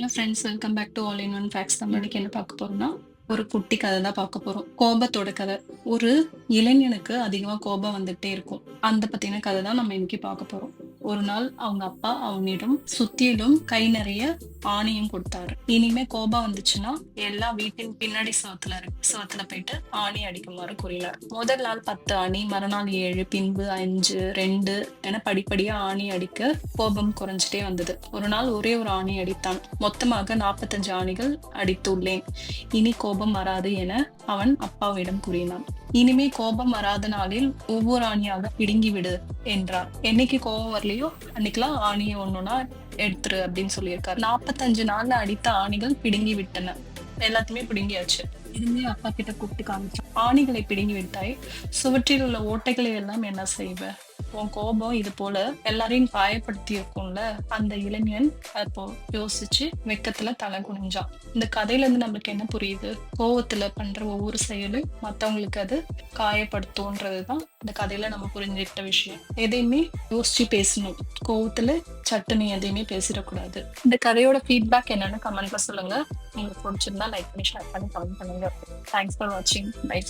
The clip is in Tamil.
Hello friends welcome back to all in one facts நம்ம என்ன பார்க்க போறோம்னா ஒரு குட்டி கதை தான் பார்க்க போறோம். கோபத்தோட கதை. ஒரு இளைஞனுக்கு அதிகமா கோபம் வந்துட்டே இருக்கும். அந்த பத்தின கதை தான் நம்ம இன்னைக்கு பார்க்க போறோம். ஒரு நாள் அவங்க அப்பா அவனிடம் சுத்தியிலும் கை நிறைய ஆணியும் கொடுத்தாரு. இனிமே கோபம் வந்துச்சுன்னா எல்லா வீட்டின் பின்னாடி சுவத்துல இருக்கு சுவத்துல போயிட்டு ஆணி அடிக்குமாறு கூறினார். முதல் நாள் பத்து ஆணி மறுநாள் ஏழு பின்பு அஞ்சு ரெண்டு என படிப்படியா ஆணி அடிக்க கோபம் குறைஞ்சிட்டே வந்தது. ஒரு நாள் ஒரே ஒரு ஆணி அடித்தான். மொத்தமாக நாற்பத்தஞ்சு ஆணிகள் அடித்துள்ளேன். இனி கோபம் வராது என அவன் அப்பாவிடம் கூறினான். இனிமே கோபம் வராத நாளில் ஒவ்வொரு ஆணியாக பிடுங்கி விடு என்றார். என்னைக்கு கோபம் வரலையோ அன்னைக்கெல்லாம் ஆணியை ஒண்ணுனா எடுத்துரு அப்படின்னு சொல்லியிருக்காரு. நாற்பத்தஞ்சு நாள்ல அடித்த ஆணிகள் பிடுங்கி விட்டன எல்லாத்தையுமே பிடுங்கியாச்சு. இனிமே அப்பா கிட்ட கூப்பிட்டு காமிச்சான். ஆணிகளை பிடுங்கி விட்டாய் சுவற்றில் உள்ள ஓட்டைகளை எல்லாம் என்ன செய்வ? உன் கோபம் இது போல எல்லாரையும் காயப்படுத்தி இருக்கும்ல அந்த இளைஞன் அப்போ யோசிச்சு வெக்கத்துல தலை குனிஞ்சான். இந்த கதையில இருந்து நம்மளுக்கு என்ன புரியுது? கோவத்துல பண்ற ஒவ்வொரு செயலும் மத்தவங்களுக்கு அது காயப்படுத்தும்ன்றதுதான் இந்த கதையில நம்ம புரிஞ்சுக்கிட்ட விஷயம். எதையுமே யோசிச்சு பேசணும். கோவத்துல சட்டுன்னு எதையுமே பேசிடக்கூடாது. இந்த கதையோட ஃபீட்பேக் என்னன்னு கமெண்ட்ல சொல்லுங்க. உங்களுக்கு பிடிச்சிருந்தா லைக் பண்ணி ஷேர் பண்ணி கமெண்ட் பண்ணுங்க. தேங்க்ஸ் ஃபார் வாட்சிங் பை